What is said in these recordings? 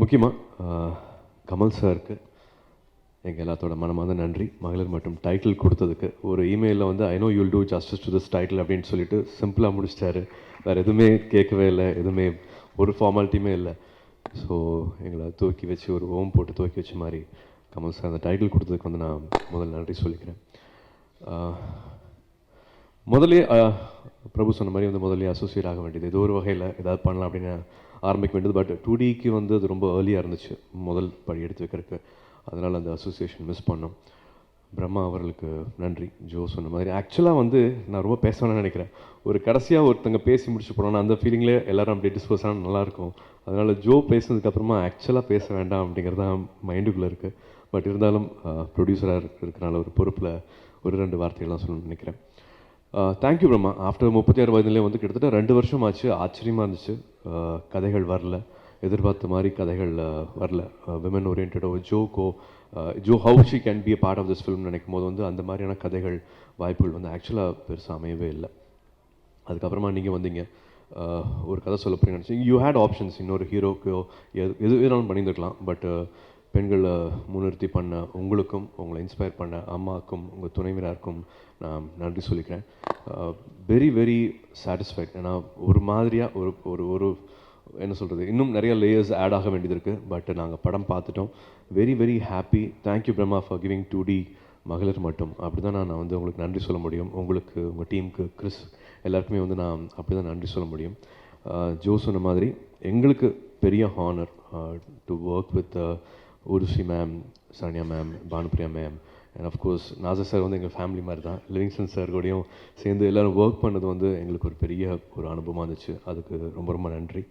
முக்கியமாக கமல் சாருக்கு எங்கள் எல்லாத்தோட மனமார்ந்த நன்றி. மகளிர் மற்றும் டைட்டில் கொடுத்ததுக்கு. ஒரு இமெயிலில் வந்து I know you'll do justice to this title அப்படின்னு சொல்லிட்டு சிம்பிளாக முடிச்சிட்டாரு. வேறு எதுவுமே கேட்கவே இல்லை எதுவுமே ஒரு ஃபார்மாலிட்டியுமே இல்லை. ஸோ எங்களை தூக்கி வச்சு ஒரு ஓம் போட்டு தூக்கி வச்ச மாதிரி கமல் சார் அந்த டைட்டில் கொடுத்ததுக்கு வந்து நான் முதல் நன்றி சொல்லிக்கிறேன். முதலே பிரபு சொன்ன மாதிரி வந்து முதலே அசோசியேட் ஆக வேண்டியது. ஏதோ ஒரு வகையில் ஏதாவது பண்ணலாம் அப்படின்னு ஆரம்பிக்க வேண்டியது. பட் டூ டிக்கு வந்து அது ரொம்ப ஏர்லியாக இருந்துச்சு. முதல் படி எடுத்து வைக்கிறதுக்கு. அதனால் அந்த அசோசியேஷன் மிஸ் பண்ணோம். பிரம்மா அவர்களுக்கு நன்றி. ஜோ சொன்ன மாதிரி. ஆக்சுவலாக வந்து நான் ரொம்ப பேசணும்னு நினைக்கிறேன். ஒரு கடைசியாக ஒருத்தங்க பேசி முடிச்சு போனோன்னா அந்த ஃபீலிங்லேயே எல்லோரும் அப்படியே டிஸ்போஸ் ஆனால் நல்லாயிருக்கும் அதனால் ஜோ பேசுனதுக்கப்புறமா ஆக்சுவலாக பேச வேண்டாம் அப்படிங்கிறது தான் மைண்டுக்குள்ளே இருக்குது பட் இருந்தாலும் ப்ரொடியூசராக இருக்கிறனால ஒரு பொறுப்பில் ஒரு ரெண்டு வார்த்தைகள்லாம் சொல்லணும்னு நினைக்கிறேன். தேங்க்யூ பிரம்மா. ஆஃப்டர் முப்பத்தி ஆறு வயதுலேயே வந்து கிட்டத்தட்ட ரெண்டு வருஷம் ஆச்சு. ஆச்சரியமாக இருந்துச்சு. கதைகள் வரல. எதிர்பார்த்த மாதிரி கதைகள் வரல. விமன் ஓரியன்டோ ஜோக்கோ Joe how she can be part of this film நினைக்கும் போது வந்து அந்த மாதிரியான கதைகள் வாய்ப்புகள் வந்து ஆக்சுவலாக பெருசாக அமையவே இல்லை. அதுக்கப்புறமா நீங்கள் வந்தீங்க. ஒரு கதை சொல்ல போறீங்கன்னு நினச்சி யூ ஹேட் ஆப்ஷன்ஸ் இன்னொரு ஹீரோக்கோ எது எது வேணாலும் பண்ணியிருந்துருக்கலாம். பட் பெண்களை முன்னிறுத்தி பண்ண உங்களுக்கும் உங்களை இன்ஸ்பயர் பண்ண அம்மாவுக்கும் உங்கள் துணைவினருக்கும் நான் நன்றி சொல்லிக்கிறேன். வெரி வெரி சாட்டிஸ்ஃபைட் ஏன்னா ஒரு மாதிரியாக ஒரு ஒரு ஒரு என்ன சொல்கிறது இன்னும் நிறைய லேயர்ஸ் ஆட் ஆக வேண்டியது இருக்குது பட் நாங்கள் படம் பார்த்துட்டோம். Very very happy thank you Brahma for giving to the Magalir Mattum. அப்படி தான் நான் வந்து உங்களுக்கு நன்றி சொல்ல முடியும். உங்களுக்கு உங்கள் டீமுக்கு கிறிஸ் எல்லாருக்குமே வந்து நான் அப்படி தான் நன்றி சொல்ல முடியும். ஜோ சொன்ன மாதிரி எங்களுக்கு பெரிய honour to work with Urvashi ma'am Saranya ma'am Bhanupriya ma'am and of course Nassar sir வந்து எங்கள் ஃபேமிலி மாதிரி தான் லிவிங்ஸ்டன் சார் கூடயும் சேர்ந்து எல்லோரும் ஒர்க் பண்ணது வந்து எங்களுக்கு ஒரு பெரிய ஒரு அனுபவமாக இருந்துச்சு. அதுக்கு ரொம்ப ரொம்ப நன்றி.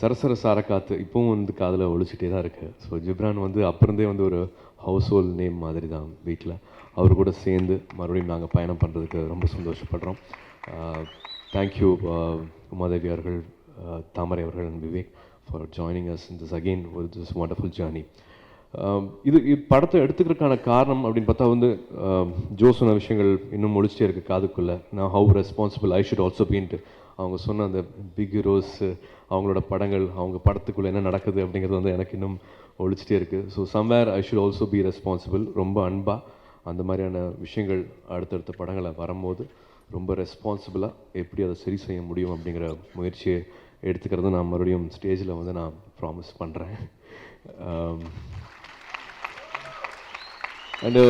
சரசர சாரக்காத்து இப்போவும் வந்து காதில் ஒழிச்சிட்டே தான் இருக்குது ஸோ ஜிப்ரான் வந்து அப்புறந்தே வந்து ஒரு ஹவுஸ் ஹோல்ட் நேம் மாதிரி தான் வீட்டில் அவர் கூட சேர்ந்து மறுபடியும் நாங்கள் பயணம் பண்ணுறதுக்கு ரொம்ப சந்தோஷப்படுறோம். தேங்க்யூ உமாதேவி அவர்கள் தாமரை அவர்கள் and Vivek. For joining us in this again ஒரு திஸ் வண்டர்ஃபுல் ஜேர்னி இது படத்தை எடுத்துக்கிறதுக்கான காரணம் அப்படின்னு பார்த்தா வந்து um, ஜோ சொன்ன விஷயங்கள் இன்னும் ஒழிச்சிட்டே இருக்குது காதுக்குள்ளே. நான் how responsible I should also been to அவங்க சொன்ன அந்த பிக் ஹீரோஸ் அவங்களோட படங்கள் அவங்க படத்துக்குள்ளே என்ன நடக்குது அப்படிங்கிறது வந்து எனக்கு இன்னும் ஒழிச்சிட்டே இருக்குது so somewhere I should also be responsible ரொம்ப அன்பாக அந்த மாதிரியான விஷயங்கள் அடுத்தடுத்த படங்களை வரும்போது ரொம்ப ரெஸ்பான்சிபிளாக எப்படி அதை சரி செய்ய முடியும் அப்படிங்கிற முயற்சியை எடுத்துக்கிறது நான் மறுபடியும் ஸ்டேஜில் வந்து நான் ப்ராமிஸ் பண்ணுறேன் அண்டு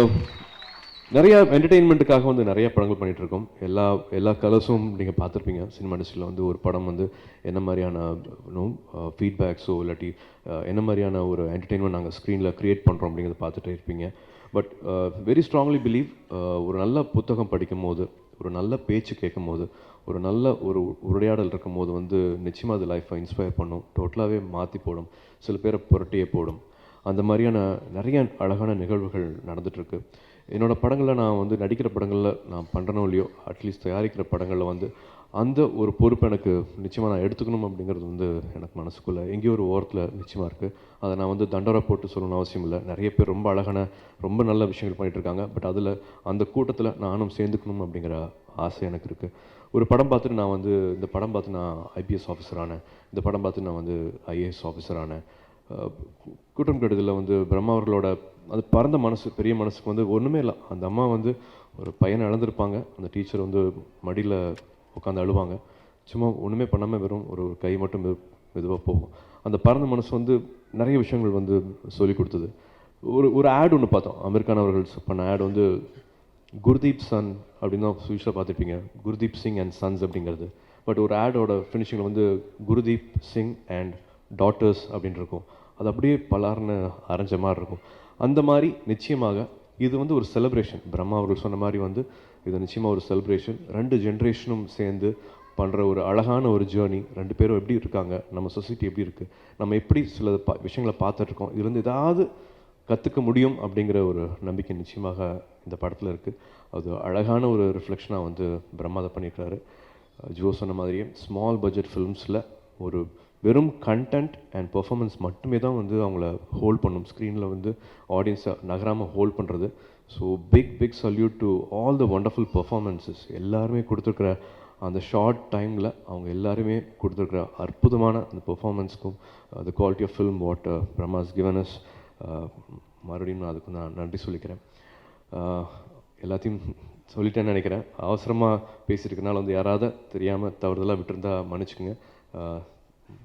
நிறையா என்டர்டெயின்மெண்ட்டுக்காக வந்து நிறைய படங்கள் பண்ணிகிட்ருக்கோம் எல்லா எல்லா கலர்ஸும் நீங்கள் பார்த்துருப்பீங்க. சினிமா இண்டஸ்ட்ரியில் வந்து ஒரு படம் வந்து என்ன மாதிரியான ஃபீட்பேக்ஸோ uh, இல்லாட்டி uh, என்ன மாதிரியான ஒரு என்டர்டெயின்மெண்ட் நாங்கள் ஸ்க்ரீனில் க்ரியேட் பண்ணுறோம் அப்படிங்கிறத பார்த்துட்டே இருப்பீங்க. பட் வெரி ஸ்ட்ராங்லி பிலீவ் ஒரு நல்ல புத்தகம் படிக்கும் போது ஒரு நல்ல பேச்சு கேட்கும் போது ஒரு நல்ல ஒரு உரையாடல் இருக்கும் போது வந்து நிச்சயமாக அது லைஃப்பை இன்ஸ்பயர் பண்ணும். டோட்டலாகவே மாற்றி போடும். சில பேரை புரட்டியே போடும். அந்த மாதிரியான நிறைய அழகான நிகழ்வுகள் நடந்துகிட்ருக்கு என்னோடய படங்களில் நான் வந்து நடிக்கிற படங்களில் நான் பண்ணுறனோ இல்லையோ அட்லீஸ்ட் தயாரிக்கிற படங்களில் வந்து அந்த ஒரு பொறுப்பு எனக்கு நிச்சயமாக நான் எடுத்துக்கணும் அப்படிங்கிறது வந்து எனக்கு மனசுக்குள்ளே எங்கேயோ ஒரு ஓரத்தில் நிச்சயமாக இருக்குது அதை நான் வந்து தண்டரை போட்டு சொல்லணும்னு அவசியம் இல்லை. நிறைய பேர் ரொம்ப அழகான ரொம்ப நல்ல விஷயங்கள் பண்ணிகிட்ருக்காங்க இருக்காங்க. பட் அதில் அந்த கூட்டத்தில் நானும் சேர்ந்துக்கணும் அப்படிங்கிற ஆசை எனக்கு இருக்குது ஒரு படம் பார்த்துட்டு நான் வந்து இந்த படம் பார்த்து நான் ஐபிஎஸ் ஆஃபீஸர் ஆனேன். இந்த படம் பார்த்து நான் வந்து ஐஏஎஸ் ஆஃபீஸர் ஆனேன். கூட்டம் கெடுதலில் வந்து பிரம்மா அவர்களோட அது பறந்த மனசு பெரிய மனசுக்கு வந்து ஒன்றுமே இல்லை. அந்த அம்மா வந்து ஒரு பையனை இழந்திருப்பாங்க. அந்த டீச்சர் வந்து மடியில் உட்காந்து அழுவாங்க. சும்மா ஒன்றுமே பண்ணாமல் வெறும் ஒரு கை மட்டும் மெதுவாக போகும். அந்த பறந்த மனசு வந்து நிறைய விஷயங்கள் வந்து சொல்லி கொடுத்தது. ஒரு ஒரு ஆட் ஒன்று பார்த்தோம். அமெரிக்கான் அவர்கள் பண்ண ஆட் வந்து குர்தீப் சன் அப்படின்னு தான் சுவிஷாக பார்த்துருப்பீங்க. குர்தீப் சிங் அண்ட் சன்ஸ் அப்படிங்கிறது. பட் ஒரு ஆடோட ஃபினிஷிங்கில் வந்து குருதீப் சிங் அண்ட் டாட்டர்ஸ் அப்படின்னு இருக்கும். அது அப்படியே பலார்னு அரைஞ்ச மாதிரி இருக்கும். அந்த மாதிரி நிச்சயமாக இது வந்து ஒரு செலிப்ரேஷன் பிரம்மா அவர்கள் சொன்ன மாதிரி வந்து இது நிச்சயமாக ஒரு செலிப்ரேஷன் ரெண்டு ஜென்ரேஷனும் சேர்ந்து பண்ணுற ஒரு அழகான ஒரு ஜேர்னி ரெண்டு பேரும் எப்படி இருக்காங்க? நம்ம சொசைட்டி எப்படி இருக்குது நம்ம எப்படி சில பா விஷயங்களை பார்த்துட்ருக்கோம்? இதுலேருந்து ஏதாவது கற்றுக்க முடியும் அப்படிங்கிற ஒரு நம்பிக்கை நிச்சயமாக இந்த படத்தில் இருக்குது அது அழகான ஒரு ரிஃப்ளெக்ஷனாக வந்து பிரம்மாதம் பண்ணியிருக்காரு. ஜோ சொன்ன மாதிரியே ஸ்மால் பட்ஜெட் ஃபிலிம்ஸில் ஒரு வெறும் கண்டென்ட் அண்ட் பெர்ஃபார்மன்ஸ் மட்டுமே தான் வந்து அவங்கள ஹோல்ட் பண்ணும். ஸ்க்ரீனில் வந்து ஆடியன்ஸை நகராமல் ஹோல்ட் பண்ணுறது so big big salute to all the wonderful performances எல்லாருமே கொடுத்துருக்குற அந்த ஷார்ட் டைமில் அவங்க எல்லாருமே கொடுத்துருக்குற அற்புதமான அந்த பெர்ஃபார்மன்ஸ்க்கும் அந்த quality of film what Brahma's given us மறுபடியும் நான் அதுக்கு நான் நன்றி சொல்லிக்கிறேன். Uh, எல்லாத்தையும் சொல்லிட்டேன்னு நினைக்கிறேன். அவசரமாக பேசியிருக்கனால வந்து யாராவது தெரியாமல் தவறுதலாக விட்டுருந்தா மன்னிச்சுக்கோங்க. Uh,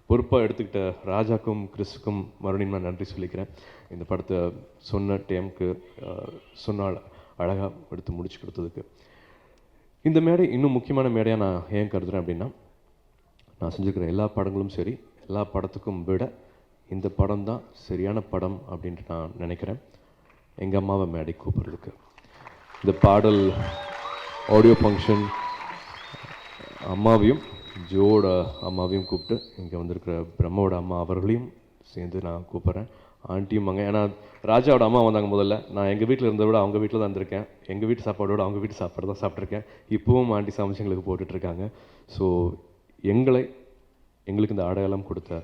பொறுப்பாக எடுத்துக்கிட்ட ராஜாக்கும் கிறிஸுக்கும் மறுபடியும் நான் நன்றி சொல்லிக்கிறேன். இந்த படத்தை சொன்ன டேம்க்கு சொன்னால் அழகாக எடுத்து முடிச்சு கொடுத்ததுக்கு. இந்த மேடை இன்னும் முக்கியமான மேடையாக நான் ஏன் கருதுகிறேன் அப்படின்னா நான் செஞ்சுருக்கிற எல்லா படங்களும் சரி எல்லா படத்துக்கும் விட இந்த படம் தான் சரியான படம் அப்படின்ட்டு நான் நினைக்கிறேன். எங்கள் அம்மாவை மேடை கூப்பிட்றதுக்கு. இந்த பாடல் ஆடியோ ஃபங்க்ஷன் அம்மாவையும் ஜோட அம்மாவையும் கூப்பிட்டு இங்கே வந்திருக்கிற பிரம்மாவோட அம்மா அவர்களையும் சேர்ந்து நான் கூப்பிட்றேன். ஆண்டியும் அங்கே ஏன்னா ராஜாவோட அம்மா வந்தாங்க முதல்ல. நான் எங்கள் வீட்டில் இருந்ததை விட அவங்க வீட்டில் தான் இருந்திருக்கேன். எங்கள் வீட்டு சாப்பாடோட அவங்க வீட்டு சாப்பாடு தான் சாப்பிட்ருக்கேன் இப்போவும் ஆண்டி சமைச்சு எங்களுக்கு போட்டுட்ருக்காங்க ஸோ எங்களை எங்களுக்கு இந்த அடையாளம் கொடுத்த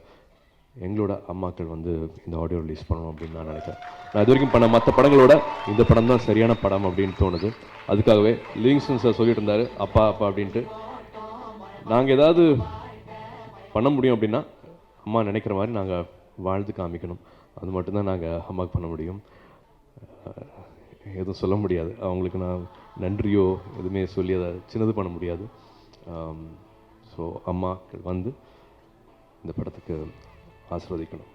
எங்களோட அம்மாக்கள் வந்து இந்த ஆடியோ ரிலீஸ் பண்ணணும் அப்படின்னு நான் நினைக்கிறேன். நான் இது வரைக்கும் பண்ண மற்ற படங்களோட இந்த படம் தான் சரியான படம் அப்படின்னு தோணுது. அதுக்காகவே லிவிங்ஸ்டன் சார் சொல்லிட்டு இருந்தார். அப்பா அப்பா அப்படின்ட்டு நாங்கள் ஏதாவது பண்ண முடியும் அப்படின்னா அம்மா நினைக்கிற மாதிரி நாங்கள் வாழ்ந்து காமிக்கணும். அது மட்டும்தான் நாங்கள் அம்மாவுக்கு பண்ண முடியும். எதுவும் சொல்ல முடியாது. அவங்களுக்கு நான் நன்றியோ எதுவுமே சொல்லி அதை சின்னது பண்ண முடியாது. ஸோ அம்மாக்கள் வந்து இந்த படத்துக்கு ஆசிர்வதிக்கணும்.